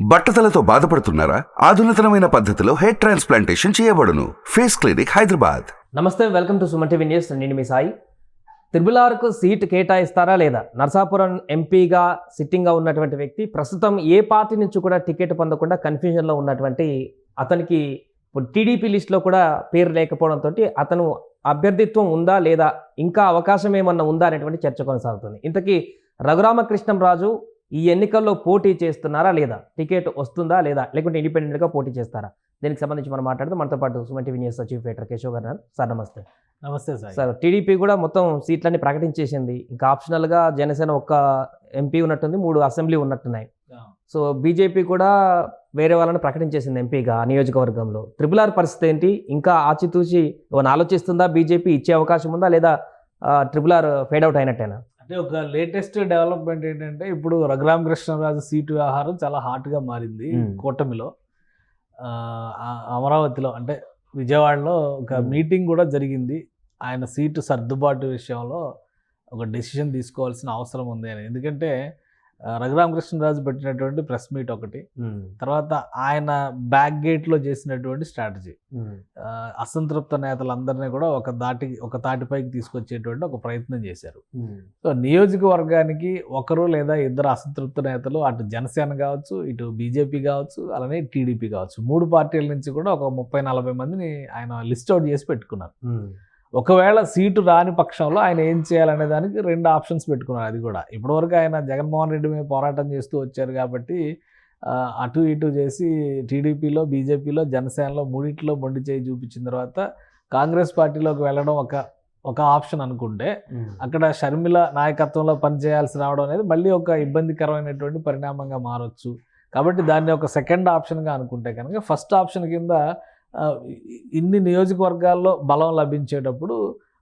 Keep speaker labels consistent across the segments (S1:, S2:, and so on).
S1: బట్టతలతో బాధపడుతున్నారా? ఆధునితనమైన పద్ధతిలో హెయిర్ ట్రాన్స్ప్లాంటేషన్ చేయబడును. Face clinic Hyderabad.
S2: నమస్తే welcome to Suman TV news. నేను మీ సాయి. త్రిబులార్కు సీట్ కేటాయిస్తారా లేదా? నర్సాపురం ఎంపీగా సిట్టింగ్గా ఉన్నటువంటి వ్యక్తి ప్రస్తుతం ఏ పార్టీ నుంచి కూడా టికెట్ పొందకుండా కన్ఫ్యూజన్లో ఉన్నటువంటి అతనికి ఇప్పుడు టీడీపీ లిస్టులో కూడా పేరు లేకపోవడంతో అతను అభ్యర్థిత్వం ఉందా లేదా ఇంకా అవకాశం ఏమన్నా ఉందా అనేటువంటి చర్చ కొనసాగుతుంది. ఇంతకీ రఘురామకృష్ణంరాజు ఈ ఎన్నికల్లో పోటీ చేస్తున్నారా లేదా? టికెట్ వస్తుందా లేదా? లేకుంటే ఇండిపెండెంట్గా పోటీ చేస్తారా? దీనికి సంబంధించి మనం మాట్లాడుతూ మనతో పాటు Suman TV news chief editor Keshav garu. Sir నమస్తే.
S3: నమస్తే సార్.
S2: సార్ టీడీపీ కూడా మొత్తం సీట్లన్నీ ప్రకటించేసింది. ఇంకా ఆప్షనల్గా జనసేన ఒక్క ఎంపీ ఉన్నట్టుంది మూడు అసెంబ్లీ ఉన్నట్టున్నాయి. సో బీజేపీ కూడా వేరే వాళ్ళని ప్రకటించేసింది ఎంపీగా నియోజకవర్గంలో. ట్రిపుల్ ఆర్ పరిస్థితి ఏంటి? ఇంకా ఆచితూచి ఏమైనా ఆలోచిస్తుందా బీజేపీ? ఇచ్చే అవకాశం ఉందా లేదా ట్రిపుల్ ఆర్ ఫేడ్ అవుట్ అయినట్టేనా?
S3: అంటే ఒక లేటెస్ట్ డెవలప్మెంట్ ఏంటంటే ఇప్పుడు రఘురామ కృష్ణరాజు సీటు వ్యవహారం చాలా హాట్గా మారింది. కూటమిలో అమరావతిలో అంటే విజయవాడలో ఒక. మీటింగ్ కూడా జరిగింది ఆయన సీటు సర్దుబాటు విషయంలో ఒక డెసిషన్ తీసుకోవాల్సిన అవసరం ఉంది అని ఎందుకంటే ఆ, రఘురామ కృష్ణరాజు పెట్టినటువంటి ప్రెస్ మీట్ ఒకటి. తర్వాత ఆయన బ్యాక్ గేట్లో చేసినటువంటి స్ట్రాటజీ. అసంతృప్త నేతలందరినీ కూడా ఒక దాటి ఒక తాటిపైకి తీసుకొచ్చేటువంటి ఒక ప్రయత్నం చేశారు. సో నియోజకవర్గానికి ఒకరు లేదా ఇద్దరు అసంతృప్త నేతలు అటు జనసేన కావచ్చు ఇటు బీజేపీ కావచ్చు అలానే టీడీపీ కావచ్చు. మూడు పార్టీల నుంచి కూడా ఒక ముప్పై నలభై మందిని ఆయన లిస్ట్ అవుట్ చేసి పెట్టుకున్నారు. ఒకవేళ సీటు రాని పక్షంలో ఆయన ఏం చేయాలనే దానికి రెండు ఆప్షన్స్ పెట్టుకున్నారు అది కూడా. ఇప్పటివరకు ఆయన జగన్మోహన్ రెడ్డి మీద పోరాటం చేస్తూ వచ్చారు కాబట్టి అటు ఇటు చేసి టీడీపీలో బీజేపీలో జనసేనలో మూడింటిలో మొండి చేయి చూపించిన తర్వాత కాంగ్రెస్ పార్టీలోకి వెళ్ళడం ఒక ఒక ఆప్షన్ అనుకుంటే అక్కడ షర్మిల నాయకత్వంలో పనిచేయాల్సి రావడం అనేది మళ్ళీ ఒక ఇబ్బందికరమైనటువంటి పరిణామంగా మారొచ్చు. కాబట్టి దాన్ని ఒక సెకండ్ ఆప్షన్గా అనుకుంటే కనుక ఫస్ట్ ఆప్షన్ కింద ఇన్ని నియోజకవర్గాల్లో బలం లభించేటప్పుడు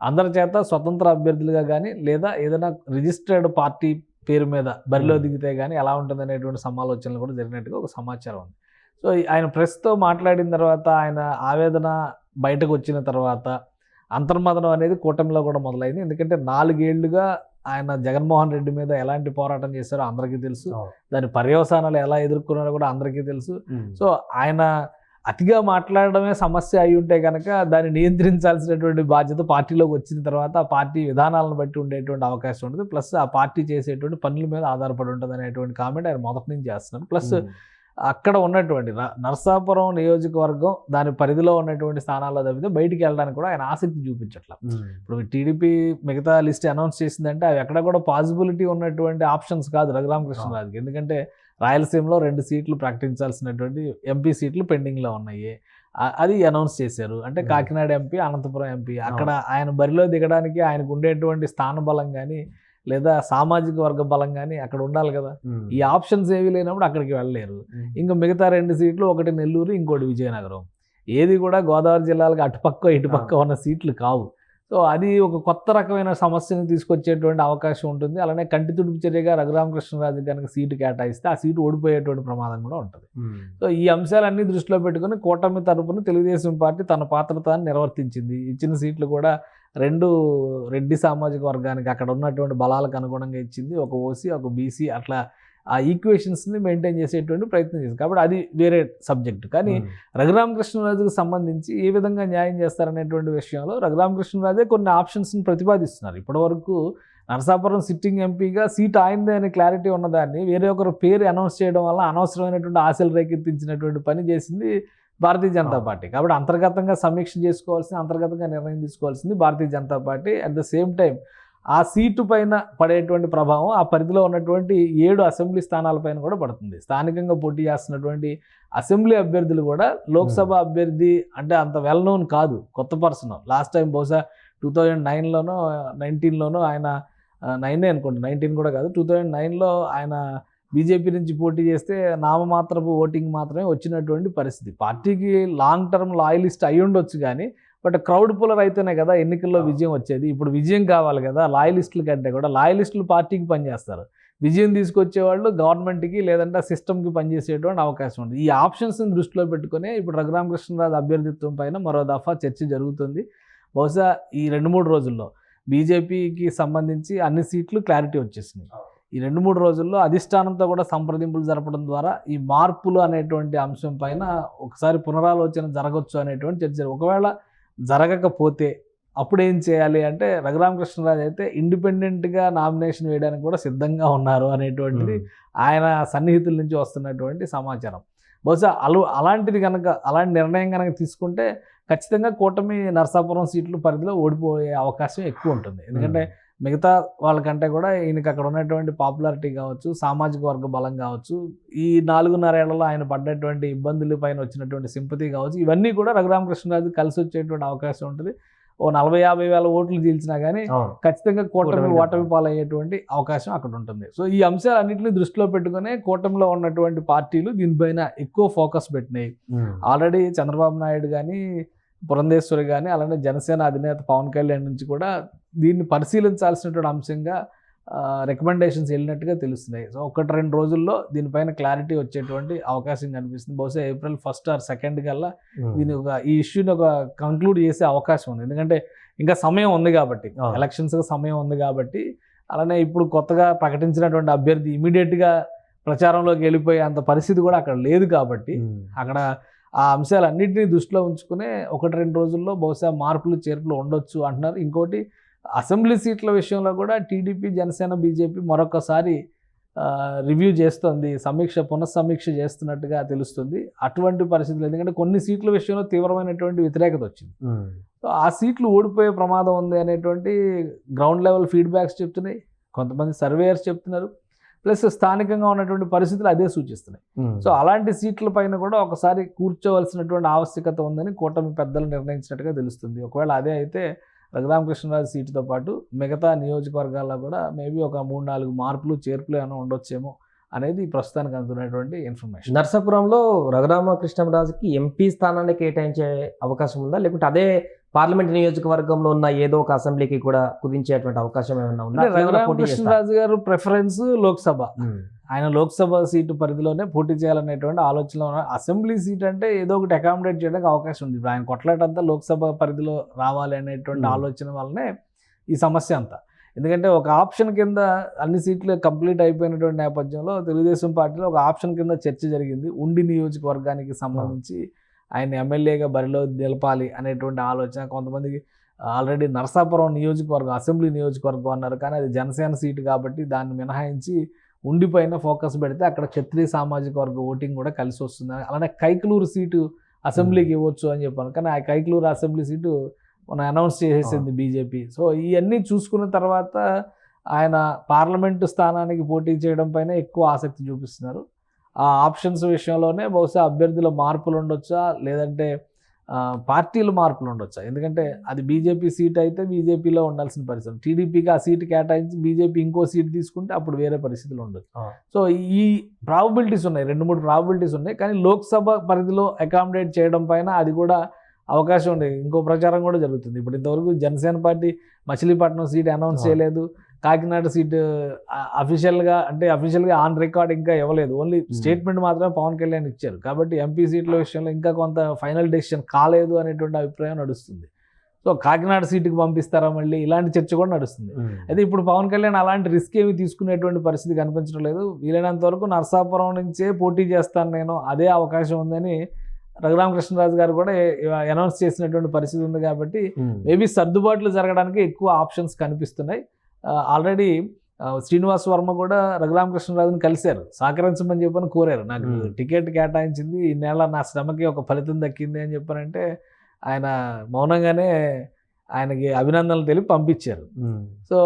S3: అందరి చేత స్వతంత్ర అభ్యర్థులుగా కానీ లేదా ఏదైనా రిజిస్టర్డ్ పార్టీ పేరు మీద బరిలో. దిగితే కానీ ఎలా ఉంటుంది అనేటువంటి సమాలోచనలు కూడా జరిగినట్టుగా ఒక సమాచారం ఉంది. సో ఆయన ప్రెస్తో మాట్లాడిన తర్వాత ఆయన ఆవేదన బయటకు వచ్చిన తర్వాత అంతర్మదనం అనేది కూటమిలో కూడా మొదలైంది. ఎందుకంటే నాలుగేళ్ళుగా ఆయన జగన్మోహన్ రెడ్డి మీద ఎలాంటి పోరాటం చేశారో అందరికీ తెలుసు. దాని పర్యవసానాలు ఎలా ఎదుర్కొన్నారో కూడా అందరికీ తెలుసు. సో ఆయన అతిగా మాట్లాడడమే సమస్య అయి ఉంటే కనుక దాన్ని నియంత్రించాల్సినటువంటి బాధ్యత పార్టీలోకి వచ్చిన తర్వాత ఆ పార్టీ విధానాలను బట్టి ఉండేటువంటి అవకాశం ఉంటుంది ప్లస్ ఆ పార్టీ చేసేటువంటి పనుల మీద ఆధారపడి ఉంటుంది అనేటువంటి కామెంట్ ఆయన మొదటి నుంచి చేస్తున్నారు ప్లస్ అక్కడ ఉన్నటువంటి నరసాపురం నియోజకవర్గం దాని పరిధిలో ఉన్నటువంటి స్థానాల్లో తప్పితే బయటికి వెళ్ళడానికి కూడా ఆయన ఆసక్తి చూపించట్ల. ఇప్పుడు టీడీపీ మిగతా లిస్ట్ అనౌన్స్ చేసిందంటే అవి ఎక్కడ కూడా పాసిబిలిటీ ఉన్నటువంటి ఆప్షన్స్ కాదు రఘురామకృష్ణరాజుకి. ఎందుకంటే రాయలసీమలో రెండు సీట్లు ప్రకటించాల్సినటువంటి ఎంపీ సీట్లు పెండింగ్లో ఉన్నాయి. అది అనౌన్స్ చేశారు. అంటే. Kakinada MP Anantapuram MP. అక్కడ ఆయన బరిలో దిగడానికి ఆయనకు ఉండేటువంటి స్థాన బలం కానీ లేదా సామాజిక వర్గ బలం కానీ అక్కడ ఉండాలి కదా. ఈ ఆప్షన్స్ ఏవి లేనప్పుడు అక్కడికి వెళ్ళలేరు. ఇంకా మిగతా రెండు సీట్లు ఒకటి నెల్లూరు ఇంకోటి విజయనగరం. ఏది కూడా గోదావరి జిల్లాలకు అటుపక్క ఇటుపక్క ఉన్న సీట్లు కావు. సో అది ఒక కొత్త రకమైన సమస్యను తీసుకొచ్చేటువంటి అవకాశం ఉంటుంది. అలానే కంటి తుడుపు చర్యగా రఘురామకృష్ణరాజు కనుక సీటు కేటాయిస్తే ఆ సీటు ఓడిపోయేటువంటి ప్రమాదం కూడా ఉంటుంది. సో ఈ అంశాలన్నీ దృష్టిలో పెట్టుకుని కూటమి తరపున తెలుగుదేశం పార్టీ తన పాత్రతాన్ని నిర్వర్తించింది. ఇచ్చిన సీట్లు కూడా రెండు రెడ్డి సామాజిక వర్గానికి అక్కడ ఉన్నటువంటి బలాలకు అనుగుణంగా ఇచ్చింది. ఒక ఓసీ ఒక బీసీ అట్లా ఆ ఈక్వేషన్స్ని మెయింటైన్ చేసేటువంటి ప్రయత్నం చేసింది. కాబట్టి అది వేరే సబ్జెక్ట్ కానీ రఘురామకృష్ణరాజుకు సంబంధించి ఏ విధంగా న్యాయం చేస్తారనేటువంటి విషయంలో రఘురామకృష్ణరాజే కొన్ని ఆప్షన్స్ని ప్రతిపాదిస్తున్నారు. ఇప్పటివరకు నరసాపురం సిట్టింగ్ ఎంపీగా సీట్ ఆయనదే అనే క్లారిటీ ఉన్నదాన్ని వేరే ఒకరు పేరు అనౌన్స్ చేయడం వల్ల అనవసరమైనటువంటి ఆశలు రేకెత్తించినటువంటి పని చేసింది భారతీయ జనతా. పార్టీ. కాబట్టి అంతర్గతంగా సమీక్ష చేసుకోవాల్సింది అంతర్గతంగా నిర్ణయం తీసుకోవాల్సింది Bharatiya Janata party. At the same time ఆ సీటు పైన పడేటువంటి ప్రభావం ఆ పరిధిలో ఉన్నటువంటి ఏడు అసెంబ్లీ స్థానాలపైన కూడా పడుతుంది. స్థానికంగా పోటీ చేస్తున్నటువంటి అసెంబ్లీ అభ్యర్థులు కూడా లోక్సభ అభ్యర్థి అంటే అంత వెల్ నోన్ కాదు కొత్త పర్సన్. లాస్ట్ టైం బహుశా టూ థౌజండ్ నైన్లోనో నైన్టీన్లోనో ఆయన నైనే అనుకోండి. నైన్టీన్ కూడా కాదు. టూ థౌజండ్ నైన్లో ఆయన బీజేపీ నుంచి పోటీ చేస్తే నామమాత్రపు ఓటింగ్ మాత్రమే వచ్చినటువంటి పరిస్థితి. పార్టీకి లాంగ్ టర్మ్ లాయలిస్ట్ అయి ఉండొచ్చు కానీ బట్ క్రౌడ్ పులర్ అయితేనే కదా ఎన్నికల్లో విజయం వచ్చేది. ఇప్పుడు విజయం కావాలి కదా లాయలిస్టుల కంటే కూడా. లాయలిస్టులు పార్టీకి పనిచేస్తారు. విజయం తీసుకొచ్చేవాళ్ళు గవర్నమెంట్కి లేదంటే సిస్టమ్కి పనిచేసేటువంటి అవకాశం ఉంది. ఈ ఆప్షన్స్ని దృష్టిలో పెట్టుకునే ఇప్పుడు రఘురామకృష్ణరాజు అభ్యర్థిత్వం పైన మరో దఫా చర్చ జరుగుతుంది. బహుశా ఈ రెండు మూడు రోజుల్లో బీజేపీకి సంబంధించి అన్ని సీట్లు క్లారిటీ వచ్చేసినాయి. ఈ రెండు మూడు రోజుల్లో అధిష్టానంతో కూడా సంప్రదింపులు జరపడం ద్వారా ఈ మార్పులు అనేటువంటి అంశం పైన ఒకసారి పునరాలోచన జరగచ్చు అనేటువంటి చర్చ. ఒకవేళ జరగకపోతే అప్పుడు ఏం చేయాలి అంటే రఘురామకృష్ణరాజు అయితే ఇండిపెండెంట్గా నామినేషన్ వేయడానికి కూడా సిద్ధంగా ఉన్నారు అనేటువంటిది ఆయన సన్నిహితుల నుంచి వస్తున్నటువంటి సమాచారం. బహుశా అలు అలాంటిది కనుక అలాంటి నిర్ణయం కనుక తీసుకుంటే ఖచ్చితంగా కూటమి నరసాపురం సీట్లు పరిధిలో ఓడిపోయే అవకాశం ఎక్కువ ఉంటుంది. ఎందుకంటే మిగతా వాళ్ళకంటే కూడా ఈయనకి అక్కడ ఉన్నటువంటి పాపులారిటీ కావచ్చు సామాజిక వర్గ బలం కావచ్చు ఈ నాలుగున్నరేళ్ళలో ఆయన పడ్డటువంటి ఇబ్బందుల పైన వచ్చినటువంటి సింపతి కావచ్చు ఇవన్నీ కూడా రఘురామకృష్ణరాజు కలిసి వచ్చేటువంటి అవకాశం ఉంటుంది. ఓ నలభై యాభై వేల ఓట్లు చీల్చినా కానీ ఖచ్చితంగా కూటమి
S2: కూటమి
S3: ఓటమి పాలయ్యేటువంటి అవకాశం అక్కడ ఉంటుంది. సో ఈ అంశాలన్నింటినీ దృష్టిలో పెట్టుకునే కూటమిలో ఉన్నటువంటి పార్టీలు దీనిపైన ఎక్కువ ఫోకస్ పెట్టినాయి. ఆల్రెడీ చంద్రబాబు నాయుడు కానీ పురంధేశ్వరి కానీ అలానే జనసేన అధినేత పవన్ కళ్యాణ్ నుంచి కూడా దీన్ని పరిశీలించాల్సినటువంటి అంశంగా రికమెండేషన్స్ వెళ్ళినట్టుగా తెలుస్తున్నాయి. సో ఒకటి రెండు రోజుల్లో దీనిపైన క్లారిటీ వచ్చేటువంటి అవకాశం కనిపిస్తుంది. బహుశా ఏప్రిల్ ఫస్ట్ ఆర్ సెకండ్ కల్లా దీని ఒక ఈ ఇష్యూని ఒక కంక్లూడ్ చేసే అవకాశం ఉంది. ఎందుకంటే ఇంకా సమయం ఉంది కాబట్టి
S2: అవును.
S3: ఎలక్షన్స్ సమయం ఉంది కాబట్టి అలానే ఇప్పుడు కొత్తగా ప్రకటించినటువంటి అభ్యర్థి ఇమీడియట్గా ప్రచారంలోకి వెళ్ళిపోయే అంత పరిస్థితి కూడా అక్కడ లేదు కాబట్టి అక్కడ ఆ అంశాలన్నింటినీ దృష్టిలో ఉంచుకునే ఒకటి రెండు రోజుల్లో బహుశా మార్పులు చేర్పులు ఉండొచ్చు అంటున్నారు. ఇంకోటి అసెంబ్లీ సీట్ల విషయంలో కూడా టీడీపీ జనసేన బీజేపీ మరొకసారి రివ్యూ చేస్తుంది. సమీక్ష పునఃసమీక్ష చేస్తున్నట్టుగా తెలుస్తుంది. అటువంటి పరిస్థితులు ఎందుకంటే కొన్ని సీట్ల విషయంలో తీవ్రమైనటువంటి వ్యతిరేకత వచ్చింది. సో ఆ సీట్లు ఓడిపోయే ప్రమాదం ఉంది అనేటువంటి గ్రౌండ్ లెవెల్ ఫీడ్బ్యాక్స్ చెప్తున్నాయి. కొంతమంది సర్వేయర్స్ చెప్తున్నారు. ప్లస్ స్థానికంగా ఉన్నటువంటి పరిస్థితులు అదే సూచిస్తున్నాయి. సో అలాంటి సీట్ల పైన కూడా ఒకసారి కూర్చోవలసినటువంటి ఆవశ్యకత ఉందని కూటమి పెద్దలు నిర్ణయించినట్టుగా తెలుస్తుంది. ఒకవేళ అదే అయితే రఘురామకృష్ణరాజు సీటుతో పాటు మిగతా నియోజకవర్గాల్లో కూడా మేబీ ఒక మూడు నాలుగు మార్పులు చేర్పులు ఏమైనా ఉండొచ్చేమో అనేది ప్రస్తుతానికి అందుతున్నటువంటి ఇన్ఫర్మేషన్.
S2: నర్సాపురంలో రఘురామకృష్ణరాజుకి ఎంపీ స్థానాన్ని కేటాయించే అవకాశం ఉందా? లేకుంటే అదే పార్లమెంట్ నియోజకవర్గంలో ఉన్న ఏదో ఒక అసెంబ్లీకి కూడా కుదించేటువంటి అవకాశం ఏమైనా ఉందా?
S3: గారు ప్రిఫరెన్స్ లోక్సభ. ఆయన లోక్సభ సీటు పరిధిలోనే పోటీ చేయాలనేటువంటి ఉన్నారు. అసెంబ్లీ సీట్ అంటే ఏదో ఒకటి అకామిడేట్ చేయడానికి అవకాశం ఉంది. ఆయన కొట్లాటంతా లోక్సభ పరిధిలో రావాలి అనేటువంటి. ఆలోచన వల్లనే ఈ సమస్య అంతా. ఎందుకంటే ఒక ఆప్షన్ కింద అన్ని సీట్లు కంప్లీట్ అయిపోయినటువంటి నేపథ్యంలో తెలుగుదేశం పార్టీలో ఒక ఆప్షన్ కింద చర్చ జరిగింది. ఉండి నియోజకవర్గానికి సంబంధించి ఆయన ఎమ్మెల్యేగా బరిలో నిలపాలి అనేటువంటి ఆలోచన కొంతమందికి ఆల్రెడీ నరసాపురం నియోజకవర్గం అసెంబ్లీ నియోజకవర్గం అన్నారు. కానీ అది జనసేన సీటు కాబట్టి దాన్ని మినహాయించి ఉండిపైన ఫోకస్ పెడితే అక్కడ క్షత్రియ సామాజిక వర్గ ఓటింగ్ కూడా కలిసి వస్తుంది. అలానే కైకలూరు సీటు అసెంబ్లీకి ఇవ్వచ్చు అని చెప్పాను. కానీ ఆ కైకలూరు అసెంబ్లీ సీటు మనం అనౌన్స్ చేసేసింది బీజేపీ. సో ఇవన్నీ చూసుకున్న తర్వాత ఆయన పార్లమెంటు స్థానానికి పోటీ చేయడం పైన ఎక్కువ ఆసక్తి చూపిస్తున్నారు. ఆ ఆప్షన్స్ విషయంలోనే బహుశా అభ్యర్థుల మార్పులు ఉండొచ్చా? లేదంటే పార్టీలు మార్పులు ఉండొచ్చా? ఎందుకంటే అది బీజేపీ సీట్ అయితే బీజేపీలో ఉండాల్సిన పరిస్థితి. టీడీపీకి ఆ సీట్ కేటాయించి బీజేపీ ఇంకో సీట్ తీసుకుంటే అప్పుడు వేరే పరిస్థితులు ఉండొచ్చు. సో ఈ ప్రాబబిలిటీస్ ఉన్నాయి. రెండు మూడు ప్రాబబిలిటీస్ ఉన్నాయి. కానీ లోక్సభ పరిధిలో అకామిడేట్ చేయడం పైన అది కూడా అవకాశం ఉంది. ఇంకో ప్రచారం కూడా జరుగుతుంది. ఇప్పుడు ఇంతవరకు Janasena party Machilipatnam seat announce. చేయలేదు. కాకినాడ సీట్ అఫీషియల్గా అంటే అఫీషియల్గా ఆన్ రికార్డ్ ఇంకా ఇవ్వలేదు. ఓన్లీ స్టేట్మెంట్ మాత్రమే పవన్ కళ్యాణ్ ఇచ్చారు. కాబట్టి ఎంపీ సీట్ల విషయంలో ఇంకా కొంత ఫైనల్ డెసిషన్ కాలేదు అనేటువంటి అభిప్రాయం నడుస్తుంది. సో కాకినాడ సీటుకి పంపిస్తారా మళ్ళీ? ఇలాంటి చర్చ కూడా నడుస్తుంది.
S2: ఉమ్.
S3: అయితే ఇప్పుడు పవన్ కళ్యాణ్ అలాంటి రిస్క్ ఏమి తీసుకునేటువంటి పరిస్థితి కనిపించడం లేదు. వీలైనంత వరకు నర్సాపురం నుంచే పోటీ చేస్తాను నేను. అదే అవకాశం ఉందని రఘురామకృష్ణరాజు గారు కూడా అనౌన్స్ చేసినటువంటి పరిస్థితి ఉంది కాబట్టి. మేబీ సర్దుబాట్లు జరగడానికి ఎక్కువ ఆప్షన్స్ కనిపిస్తున్నాయి. ఆల్రెడీ శ్రీనివాస్ వర్మ కూడా రఘురామకృష్ణరాజుని కలిశారు సహకరించమని చెప్పని కోరారు నాకు. టికెట్ కేటాయించింది ఈ నెల నా శ్రమకి ఒక ఫలితం దక్కింది అని చెప్పారంటే ఆయన మౌనంగానే ఆయనకి అభినందనలు తెలిపి పంపించారు. సో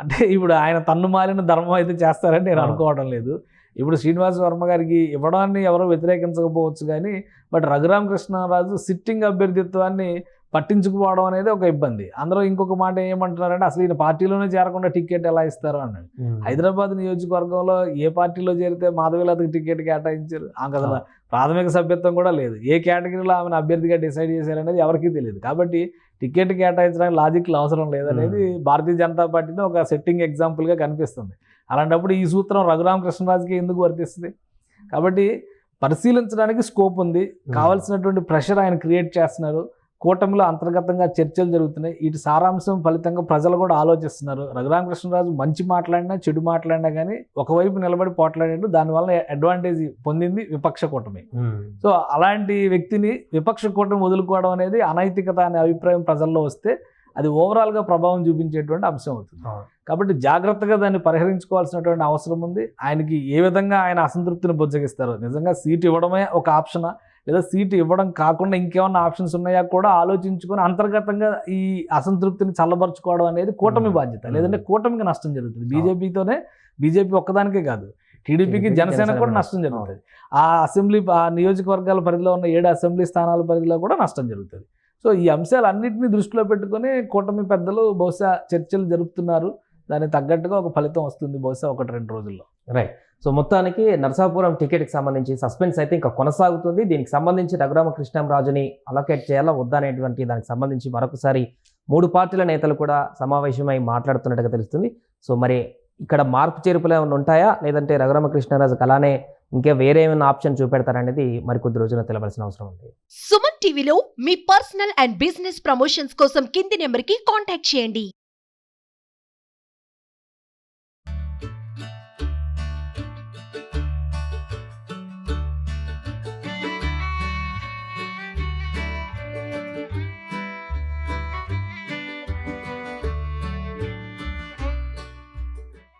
S3: అంటే ఇప్పుడు ఆయన తన్ను మారిన ధర్మం అయితే చేస్తారని నేను. అనుకోవడం లేదు ఇప్పుడు శ్రీనివాస్ వర్మ గారికి ఇవ్వడాన్ని ఎవరు వ్యతిరేకించకపోవచ్చు కానీ బట్ రఘురామకృష్ణరాజు సిట్టింగ్ అభ్యర్థిత్వాన్ని పట్టించుకుపోవడం అనేది ఒక ఇబ్బంది. అందరూ ఇంకొక మాట ఏమంటున్నారంటే అసలు ఈయన పార్టీలోనే చేరకుండా టికెట్ ఎలా ఇస్తారు అన్నాడు. హైదరాబాద్ నియోజకవర్గంలో ఏ పార్టీలో చేరితే మాధవీలతకి టికెట్ కేటాయించారు? ఆమెకు అసలు ప్రాథమిక సభ్యత్వం కూడా లేదు. ఏ కేటగిరీలో ఆమెను అభ్యర్థిగా డిసైడ్ చేశారనేది ఎవరికీ తెలియదు. కాబట్టి టికెట్ కేటాయించడానికి లాజిక్లు అవసరం లేదనేది భారతీయ జనతా పార్టీని ఒక సెట్టింగ్ ఎగ్జాంపుల్గా కనిపిస్తుంది. అలాంటప్పుడు ఈ సూత్రం రఘురామకృష్ణరాజుకి ఎందుకు వర్తిస్తుంది? కాబట్టి పరిశీలించడానికి స్కోప్ ఉంది. కావాల్సినటువంటి ప్రెషర్ ఆయన క్రియేట్ చేస్తున్నారు. కూటమిలో అంతర్గతంగా చర్చలు జరుగుతున్నాయి. వీటి సారాంశం ఫలితంగా ప్రజలు కూడా ఆలోచిస్తున్నారు. రఘురామకృష్ణరాజు మంచి మాట్లాడినా చెడు మాట్లాడినా కానీ ఒకవైపు నిలబడి పోట్లాడాడు. దానివల్ల అడ్వాంటేజ్ పొందింది విపక్ష కూటమి. సో అలాంటి వ్యక్తిని విపక్ష కూటమి వదులుకోవడం అనేది అనైతికత అనే అభిప్రాయం ప్రజల్లో వస్తే అది ఓవరాల్గా ప్రభావం చూపించేటువంటి అంశం అవుతుంది కాబట్టి జాగ్రత్తగా దాన్ని పరిహరించుకోవాల్సినటువంటి అవసరం ఉంది. ఆయనకి ఏ విధంగా ఆయన అసంతృప్తిని బుజ్జగిస్తారు నిజంగా సీట్ ఇవ్వడమే ఒక ఆప్షనా లేదా సీట్ ఇవ్వడం కాకుండా ఇంకేమన్నా ఆప్షన్స్ ఉన్నాయా కూడా ఆలోచించుకొని అంతర్గతంగా ఈ అసంతృప్తిని చల్లబరుచుకోవడం అనేది కూటమి. బాధ్యత. లేదంటే కూటమికి నష్టం జరుగుతుంది. బీజేపీతోనే బీజేపీ ఒక్కదానికే కాదు. టీడీపీకి జనసేన కూడా నష్టం. జరుగుతుంది. ఆ అసెంబ్లీ ఆ నియోజకవర్గాల పరిధిలో ఉన్న ఏడు అసెంబ్లీ స్థానాల పరిధిలో కూడా నష్టం జరుగుతుంది. సో ఈ అంశాలన్నింటినీ దృష్టిలో పెట్టుకొని కూటమి పెద్దలు బహుశా చర్చలు జరుపుతున్నారు. దానికి తగ్గట్టుగా ఒక ఫలితం వస్తుంది బహుశా ఒకటి రెండు రోజుల్లో.
S2: రైట్ సో మొత్తానికి నరసాపురం టికెట్కి సంబంధించి సస్పెన్స్ అయితే ఇంకా కొనసాగుతుంది. దీనికి సంబంధించి రఘురామ కృష్ణంరాజుని అలొకేట్ చేయాలా వద్దా అనేటువంటి దానికి సంబంధించి మరొకసారి మూడు పార్టీల నేతలు కూడా సమావేశమై మాట్లాడుతున్నట్టుగా తెలుస్తుంది. సో మరి ఇక్కడ మార్పు చేర్పులు ఏమైనా ఉంటాయా? లేదంటే రఘురామకృష్ణరాజు అలానే ఇంకా వేరే ఏమైనా ఆప్షన్ చూపెడతారనేది మరికొద్ది రోజున తెలవాల్సిన అవసరం ఉంది.
S4: సుమన్ టీవీలో మీ పర్సనల్ అండ్ బిజినెస్ ప్రమోషన్స్ కోసం కింది నెంబర్కి కాంటాక్ట్ చేయండి.